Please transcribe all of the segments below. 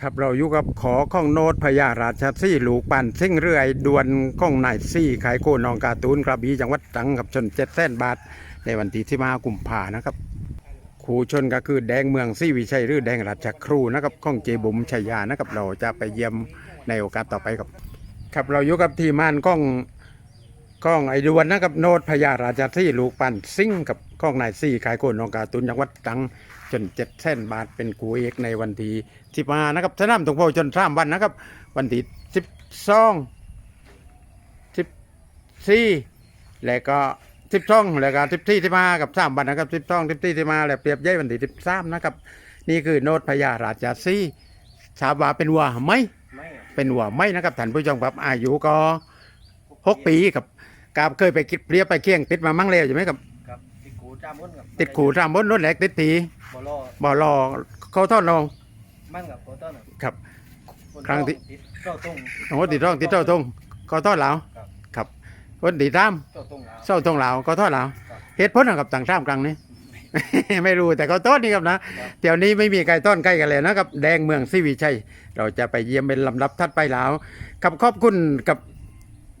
ครับเราอยู่กับขอข้องโนดพญาราชซี่หลูกปั่นซิ่งเรื่อยดวนข้องนายซี่ขายโกนองการ์ตูนกระบี่จังหวัดตรังกับชนเจ็ดแสนบาท ในวันที่ที่มากุมภานะครับครูชนก็คือแดงเมืองซี่วิชัยหรือแดงราชครูนะครับข้องเจบุ๋มชัยานะครับเราจะไปเยี่ยมในโอกาสต่อไปครับ ครับเราอยู่กับทีมานข้อง ข้องไอดวนนะครับโนดพญาราชซี่ลูกปั่นซิ่งกับข้องนายซี่ขายโกนองการ์ตูนจังหวัดตรังจนเจ็ดแสนบาทเป็นกูเอกในวันที่ที่มานะครับสนามตรงโพจนสามวันนะครับ วันที่สิบสองสิบสี่แล้วก็สิบสองแล้วก็สิบสี่ที่มากับสามวันนะครับสิบสองสิบสี่ที่มาแล้วเปรียบเย้ยวันที่สิบสามนะครับ นี่คือโนดพญาราชาซีชาวบาเป็นวัวไหมไม่อะเป็นวัวไหมนะครับท่านผู้ชมครับอายุก็หกปีครับ กาบเคยไปคิดเปรียบไปเคียงติดมามั่งแล้วใช่ไหมครับ ครับติดขูจ้ามุนครับติดขู่สามบนรถแหลกติดตีบอลอบ่อรอเขาทอดลงมั่นกับโคต้นอะครับ นครั้งที่ ติดเจ้าตรงโอ้ติดร่องติดเจ้าตรงก็ทอดเหลาครับครับคนติดตามเจ้าตรงแล้วเจ้าตรงเหลาก็ทอดเหลาครับเหตุผลนะครับต่างชาติกลางนี้ ไม่รู้แต่ก็ต้นนี่ครับนะเดี๋ยวนี้ไม่มีใครต้นใกล้กันเลยนะครับ แดงเมืองซิวิชัยเราจะไปเยี่ยมเป็นลำดับทัดไปแล้วกับขอบคุณกับ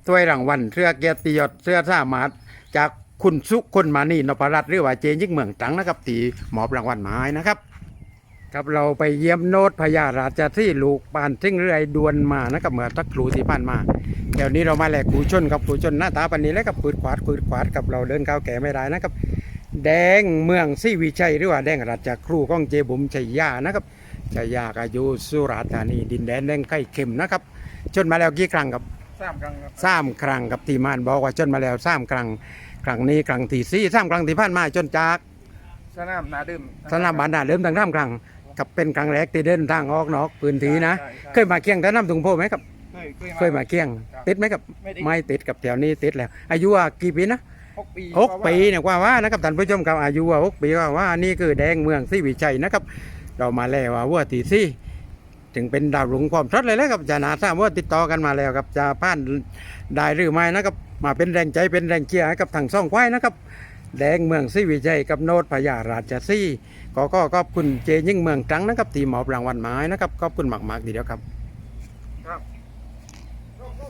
ถ้วยรางวัลเสื้อเกียรติยศเสื้อสามารถจากคุณสุคนมานี่นพรัตน์หรือว่าเจนยิ่งเมืองตรังนะครับที่มอบรางวัลไม้นะครับ ครับเราไปเยี่ยมโนดพญาราชที่ลูกปานทิ้งเรื่อยดวนมานะครับเมื่อตักครูที่ผ่านมาเดี๋ยวนี้เรามาแหลกครูชนกับครูชนหน้าตาปันนี้แล้วกับปืดขวาดปืดขวาดกับเราเดินก้าวแก่ไม่ได้นะครับ แดงเมืองซีวิชัยหรือว่าแดงราชครูของเจบุ๋มชัยยานะครับชัยยาอายุสุราษฎร์ธานีดินแดนแดงไข่เข็มนะครับชนมาแล้วกี่ครั้งครับ สามครั้งครับสามครั้งกับทีมานบอกว่าชนมาแล้วสามครั้งครั้งนี้ครั้งที่สี่สามครั้งที่ผ่านมาจนจากสนามนาดื่มสนามบานดาเริ่มตั้งน้ำครั้งกับเป็นครั้งแรกที่เดินทางออกนอกพื้นที่นะใช่ใช่เคยมาเคียงแต่น้ำถุงโพไหมครับเคยเคยมาเคียงครับติดไหมครับไม่ได้ไม่ติดกับแถวนี้ติดแล้ว อายุว่ากี่ปีนะหกปีหกปีเนี่ยกว่าว่านะครับท่านผู้ชมครับอายุว่าหกปีว่าว่านี่คือแดงเมืองซีวิชัยนะครับ เรามาแล้วว่าวัวตีซี่ ถึงเป็นดาวหลวงความชัดเลยแล้วครับจะนาทราบว่าติดต่อกันมาแล้วครับจะผ่านได้หรือไม่นะครับมาเป็นแรงใจเป็นแรงเชียร์ให้กับทางซ่องควายนะครับแดงเมืองซีวิจัยกับโนดพญาราชซี่ก็ก็ขอบคุณเจยิ่งเมืองจังนะครับที่มอบรางวัลไม้นะครับขอบคุณมากๆดีเดียวครับ